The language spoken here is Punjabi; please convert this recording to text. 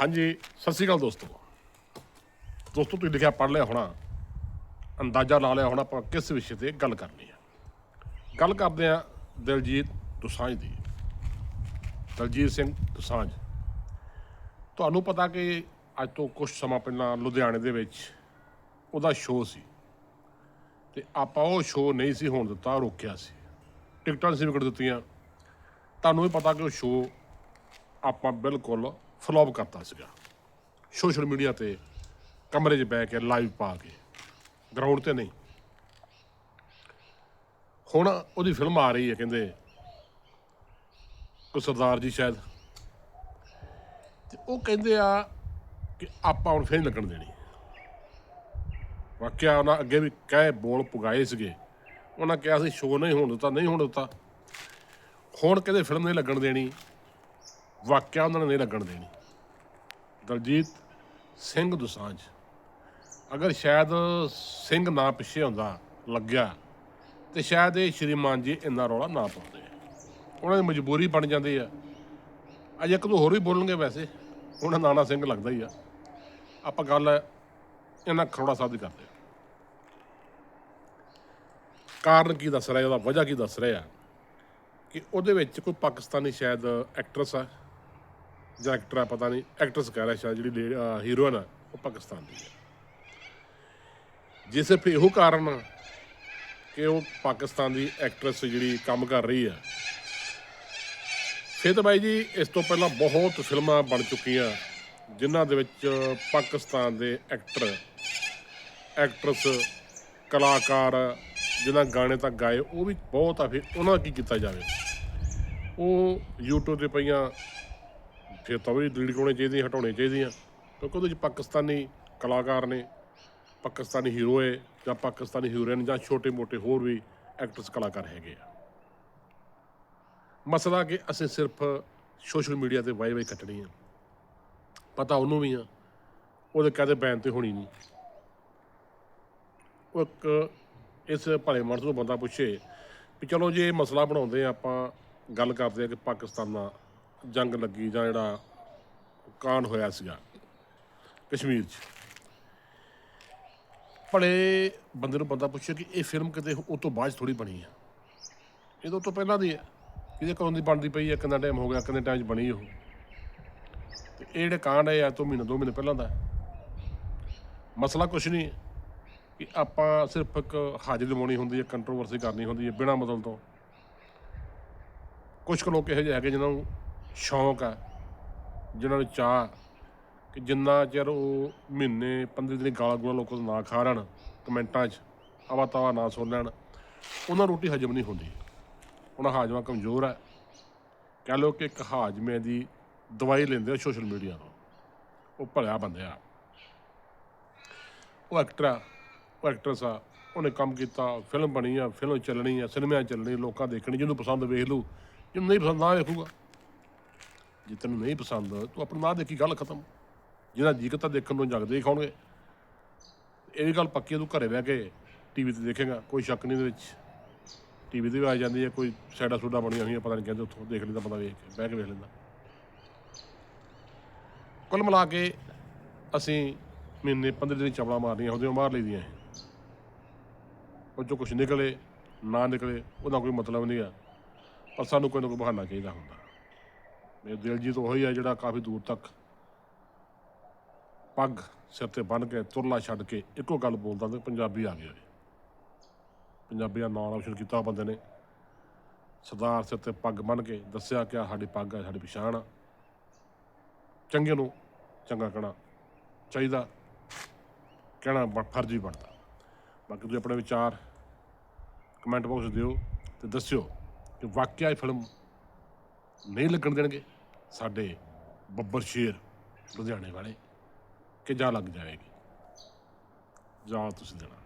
ਹਾਂਜੀ, ਸਤਿ ਸ਼੍ਰੀ ਅਕਾਲ ਦੋਸਤੋ। ਦੋਸਤੋ, ਤੁਸੀਂ ਲਿਖਿਆ, ਪੜ੍ਹ ਲਿਆ ਹੋਣਾ। ਅੰਦਾਜ਼ਾ ਲਾ ਲਿਆ ਹੋਣਾ, ਆਪਾਂ ਕਿਸ ਵਿਸ਼ੇ ਤੇ ਗੱਲ ਕਰਨੀ ਆ। ਗੱਲ ਕਰਦੇ ਆ ਦਿਲਜੀਤ ਦੁਸਾਂਝ ਦੀ। ਦਲਜੀਤ ਸਿੰਘ ਦੁਸਾਂਝ। ਤੁਹਾਨੂੰ ਪਤਾ ਕਿ ਅੱਜ ਤੋਂ ਕੁਝ ਸਮਾਂ ਪਹਿਲਾਂ ਲੁਧਿਆਣੇ ਦੇ ਵਿੱਚ ਉਹਦਾ ਸ਼ੋਅ ਸੀ। ਤੇ ਆਪਾਂ ਉਹ ਸ਼ੋਅ ਨਹੀਂ ਸੀ ਹੋਣ ਦਿੱਤਾ, ਰੋਕਿਆ ਸੀ। ਟਿਕਟਾਂ ਸੀ ਵਿਕਟ ਦਿੱਤੀਆਂ। ਤੁਹਾਨੂੰ ਵੀ ਪਤਾ ਕਿ ਉਹ ਸ਼ੋਅ ਆਪਾਂ ਬਿਲਕੁਲ ਫਲੋਪ ਕਰਤਾ ਸੀਗਾ। ਸੋਸ਼ਲ ਮੀਡੀਆ ਤੇ ਕਮਰੇ 'ਚ ਬੈ ਕੇ ਲਾਈਵ ਪਾ ਕੇ। ਗਰਾਊਂਡ ਤੇ ਨਹੀਂ। ਹੁਣ ਉਹਦੀ ਫਿਲਮ ਆ ਰਹੀ ਹੈ, ਕਹਿੰਦੇ ਕੋ ਸਰਦਾਰ ਜੀ ਸ਼ਾਇਦ। ਤੇ ਉਹ ਕਹਿੰਦੇ ਆ ਕਿ ਆਪਾਂ ਹੁਣ ਫੇਰ ਨੀ ਲੱਗਣ ਦੇਣੀ। ਵਾਕਿਆ ਉਹਨਾਂ ਅੱਗੇ ਵੀ ਕਹਿ ਬੋਲ ਪੁਗਾਏ ਸੀਗੇ। ਉਹਨਾਂ ਕਿਹਾ ਸੀ, ਸ਼ੋਅ ਨਹੀਂ ਹੋਣ ਦਿੱਤਾ, ਨਹੀਂ ਹੋਣ ਦਿੱਤਾ। ਹੁਣ ਕਹਿੰਦੇ ਫਿਲਮ ਨਹੀਂ ਲੱਗਣ ਦੇਣੀ। ਵਾਕਿਆ ਉਹਨਾਂ ਨੇ ਨਹੀਂ ਲੱਗਣ ਦੇਣੀ। ਦਲਜੀਤ ਸਿੰਘ ਦੁਸਾਂਝ, ਅਗਰ ਸ਼ਾਇਦ ਸਿੰਘ ਨਾ ਪਿੱਛੇ ਹੁੰਦਾ, ਲੱਗਿਆ, ਤੇ ਸ਼ਾਇਦ ਇਹ ਸ਼੍ਰੀਮਾਨ ਜੀ ਇੰਨਾ ਰੌਲਾ ਨਾ ਪਾਉਂਦੇ। ਉਹਨਾਂ ਦੀ ਮਜਬੂਰੀ ਬਣ ਜਾਂਦੀ ਆ। ਅੱਜ ਇੱਕ ਦੋ ਹੋਰ ਵੀ ਬੋਲਣਗੇ ਵੈਸੇ ਉਹਨਾਂ ਨਾਨਾ ਸਿੰਘ ਲੱਗਦਾ ਹੀ ਆ। ਆਪਾਂ ਗੱਲ ਇਹਨਾਂ ਖਰੋੜਾ ਸਾਹਿਬ ਦੀ ਕਰਦੇ ਆ। ਕਾਰਨ ਕੀ ਦੱਸ ਰਿਹਾ, ਉਹਦਾ ਵਜ੍ਹਾ ਕੀ ਦੱਸ ਰਿਹਾ? ਕਿ ਉਹਦੇ ਵਿੱਚ ਕੋਈ ਪਾਕਿਸਤਾਨੀ ਸ਼ਾਇਦ ਐਕਟਰਸ ਆ। ਜਾਂ ਐਕਟਰ ਆ, ਪਤਾ ਨਹੀਂ ਐਕਟਰਸ ਕਹਿ ਰਿਹਾ ਸ਼ਾਇਦ ਜਿਹੜੀ ਹੀਰੋਇਨ ਆ ਉਹ ਪਾਕਿਸਤਾਨ ਦੀ ਹੈ ਜੇ ਸਿਰਫ ਇਹੋ ਕਾਰਨ ਆ ਕਿ ਉਹ ਪਾਕਿਸਤਾਨ ਦੀ ਐਕਟਰਸ ਜਿਹੜੀ ਕੰਮ ਕਰ ਰਹੀ ਆ। ਫਿਰ ਤਾਂ ਬਾਈ ਜੀ, ਇਸ ਤੋਂ ਪਹਿਲਾਂ ਬਹੁਤ ਫਿਲਮਾਂ ਬਣ ਚੁੱਕੀਆਂ, ਜਿਨ੍ਹਾਂ ਦੇ ਵਿੱਚ ਪਾਕਿਸਤਾਨ ਦੇ ਐਕਟਰ ਐਕਟਰਸ ਕਲਾਕਾਰ ਜਿਨ੍ਹਾਂ ਗਾਣੇ ਤੱਕ ਗਾਏ, ਉਹ ਵੀ ਬਹੁਤ ਆ। ਫਿਰ ਉਹਨਾਂ ਕੀ ਕੀਤਾ ਜਾਵੇ? ਉਹ YouTube ਤੇ ਪਈਆਂ ਫਿਰ ਤਾਂ ਵੀ ਡਿਲੀਟ ਕਰਨੇ ਚਾਹੀਦੀਆਂ ਹਟਾਉਣੇ ਚਾਹੀਦੀਆਂ ਕਿਉਂਕਿ ਉਹਦੇ ਵਿੱਚ ਪਾਕਿਸਤਾਨੀ ਕਲਾਕਾਰ ਨੇ, ਪਾਕਿਸਤਾਨੀ ਹੀਰੋ ਹੈ ਜਾਂ ਪਾਕਿਸਤਾਨੀ ਹੀਰੋਇਨ ਜਾਂ ਛੋਟੇ-ਮੋਟੇ ਹੋਰ ਵੀ ਐਕਟਰਸ ਕਲਾਕਾਰ ਹੈਗੇ ਆ। ਮਸਲਾ ਕਿ ਅਸੀਂ ਸਿਰਫ ਸੋਸ਼ਲ ਮੀਡੀਆ ਤੇ ਵਾਈ ਵਾਈ ਕੱਟਣੀ ਆ। ਪਤਾ ਉਹਨੂੰ ਵੀ ਆ, ਉਹਦੇ ਕਹਦੇ ਬੈਨ ਤੇ ਹੋਣੀ ਨਹੀਂ। ਉਹ ਇੱਕ ਇਸ ਭਲੇ ਮਨਸ ਨੂੰ ਬੰਦਾ ਪੁੱਛੇ ਵੀ ਚਲੋ ਜੇ ਇਹ ਮਸਲਾ ਬਣਾਉਂਦੇ ਆ, ਆਪਾਂ ਗੱਲ ਕਰਦੇ ਆ ਕਿ ਪਾਕਿਸਤਾਨ ਨਾਲ ਜੰਗ ਲੱਗੀ ਜਾਂ ਜਿਹੜਾ ਕਾਂਡ ਹੋਇਆ ਸੀਗਾ ਕਸ਼ਮੀਰ 'ਚ। ਭਲੇ ਬੰਦੇ ਨੂੰ ਬੰਦਾ ਪੁੱਛੇ ਕਿ ਇਹ ਫਿਲਮ ਕਿਤੇ ਉਹ ਤੋਂ ਬਾਅਦ ਥੋੜੀ ਬਣੀ ਹੈ ਇਹ ਤਾਂ ਉਹ ਤੋਂ ਪਹਿਲਾਂ ਦੀ ਹੈ ਇਹਦੇ ਕਦੋਂ ਦੀ ਬਣਦੀ ਪਈ ਹੈ ਕਿੰਨਾ ਟਾਈਮ ਹੋ ਗਿਆ, ਕਿੰਨੇ ਟਾਈਮ 'ਚ ਬਣੀ ਉਹ। ਤੇ ਇਹ ਜਿਹੜੇ ਕਾਂਡ ਹੈ ਆ ਤੋਂ ਮਹੀਨਾ, ਦੋ ਮਹੀਨੇ ਪਹਿਲਾਂ ਦਾ। ਮਸਲਾ ਕੁਛ ਨਹੀਂ ਕਿ ਆਪਾਂ ਸਿਰਫ ਇੱਕ ਹਾਜ਼ਰੀ ਲਵਾਉਣੀ ਹੁੰਦੀ ਹੈ ਕੰਟਰੋਵਰਸੀ ਕਰਨੀ ਹੁੰਦੀ ਹੈ ਬਿਨਾਂ ਮਤਲਬ ਤੋਂ। ਕੁਝ ਕੁ ਲੋਕ ਇਹੋ ਜਿਹੇ ਹੈਗੇ ਜਿਹਨਾਂ ਨੂੰ ਸ਼ੌਂਕ ਆ ਜਿਨ੍ਹਾਂ ਨੂੰ ਚਾਹ ਕਿ ਜਿੰਨਾ ਚਿਰ ਉਹ ਮਹੀਨੇ 15 ਦਿਨ ਗਾਲਾਂ ਗੂਲਾਂ ਲੋਕਾਂ ਤੋਂ ਨਾ ਖਾ ਰਹਿਣ ਕਮੈਂਟਾਂ 'ਚ ਆਵਾ ਤਾਵਾ ਨਾ ਸੁਣ ਲੈਣ, ਉਹਨਾਂ ਨੂੰ ਰੋਟੀ ਹਜਮ ਨਹੀਂ ਹੁੰਦੀ। ਉਹਨਾਂ ਹਾਜ਼ਮਾ ਕਮਜ਼ੋਰ ਹੈ। ਕਹਿ ਲਓ ਕਿ ਇੱਕ ਹਾਜ਼ਮੇ ਦੀ ਦਵਾਈ ਲੈਂਦੇ ਆ ਸੋਸ਼ਲ ਮੀਡੀਆ ਤੋਂ। ਉਹ ਭਲਿਆ ਬੰਦੇ ਆ। ਉਹ ਐਕਟਰ ਆ। ਉਹ ਐਕਟਰਸ ਆ। ਉਹਨੇ ਕੰਮ ਕੀਤਾ, ਫਿਲਮ ਬਣੀ ਆ, ਫਿਲਮ ਚੱਲਣੀ ਆ ਸਿਨੇਮਾ ਚੱਲਣੀ, ਲੋਕਾਂ ਦੇਖਣੀ, ਜਿਹਨੂੰ ਪਸੰਦ ਵੇਖ ਲੂ ਜਿਹਨੂੰ ਨਹੀਂ ਪਸੰਦ ਨਾ ਵੇਖੂਗਾ। ਜੇ ਤੈਨੂੰ ਨਹੀਂ ਪਸੰਦ ਤੂੰ ਆਪਣਾ ਨਾ ਦੇਖੀ ਗੱਲ ਖਤਮ। ਜਿਹਦਾ ਜੀ ਕੀਤਾ ਦੇਖਣ ਨੂੰ ਜਗਦੇ ਹੀ ਖਾਣਗੇ ਇਹ ਵੀ ਗੱਲ ਪੱਕੀ ਆ, ਤੂੰ ਘਰੇ ਬਹਿ ਕੇ ਟੀਵੀ ਤੇ ਦੇਖੇਗਾ ਕੋਈ ਸ਼ੱਕ ਨਹੀਂ ਇਹਦੇ ਵਿੱਚ। ਟੀਵੀ ਤੇ ਵੀ ਆ ਜਾਂਦੀ ਹੈ ਕੋਈ ਸਾਈਡਾਂ ਸੂਡਾਂ ਬਣੀਆਂ ਹੋਈਆਂ ਪਤਾ ਨਹੀਂ ਕਹਿੰਦੇ ਉੱਥੋਂ ਦੇਖ ਲੈਂਦਾ ਬੰਦਾ ਵੇਖ ਕੇ ਬਹਿ ਕੇ ਵੇਖ ਲੈਂਦਾ। ਕੁੱਲ ਮਿਲਾ ਕੇ ਅਸੀਂ ਮਹੀਨੇ 15 ਦਿਨ ਚਵਲਾ ਮਾਰਨੀਆਂ ਹੁੰਦੀਆਂ ਮਾਰ ਲਈਦੀਆਂ। ਇਹ। ਉਹ ਜੋ ਕੁਝ ਨਿਕਲੇ ਨਾ ਨਿਕਲੇ ਉਹਦਾ ਕੋਈ ਮਤਲਬ ਨਹੀਂ ਆ। ਪਰ ਸਾਨੂੰ ਕੋਈ ਨਾ ਕੋਈ ਬਹਾਨਾ ਚਾਹੀਦਾ ਹੁੰਦਾ। ਇਹ ਦਿਲਜੀਤ ਉਹੀ ਆ ਜਿਹੜਾ ਕਾਫੀ ਦੂਰ ਤੱਕ ਪੱਗ ਸਿਰ ਤੇ ਬੰਨ ਕੇ ਤੁਰਲਾ ਛੱਡ ਕੇ ਇੱਕੋ ਗੱਲ ਬੋਲਦਾ ਤੇ ਪੰਜਾਬੀ ਆ ਗਿਆ ਪੰਜਾਬੀ ਦਾ ਨਾਮ ਰੌਸ਼ਨ ਕੀਤਾ ਬੰਦੇ ਨੇ। ਸਰਦਾਰ ਸਿਰ ਤੇ ਪੱਗ ਬੰਨ ਕੇ ਦੱਸਿਆ ਕਿ ਆਹ ਸਾਡੀ ਪੱਗ ਆ, ਸਾਡੀ ਪਛਾਣ ਆ। ਚੰਗੇ ਨੂੰ ਚੰਗਾ ਕਹਿਣਾ ਚਾਹੀਦਾ, ਕਹਿਣਾ ਬ- ਫਰਜ਼ ਬਣਦਾ। ਬਾਕੀ ਤੁਸੀਂ ਆਪਣੇ ਵਿਚਾਰ ਕਮੈਂਟ ਬਾਕਸ ਦਿਓ ਤੇ ਦੱਸਿਓ ਕਿ ਵਾਕਿਆ ਇਹ ਫਿਲਮ ਨਹੀਂ ਲੱਗਣ ਦੇਣਗੇ। ਸਾਡੇ ਬੱਬਰ ਸ਼ੇਰ ਲੁਧਿਆਣੇ ਵਾਲੇ ਕਿ ਜਾ ਲੱਗ ਜਾਏਗੀ? ਜਾ ਤੁਸੀਂ ਦੇਣਾ।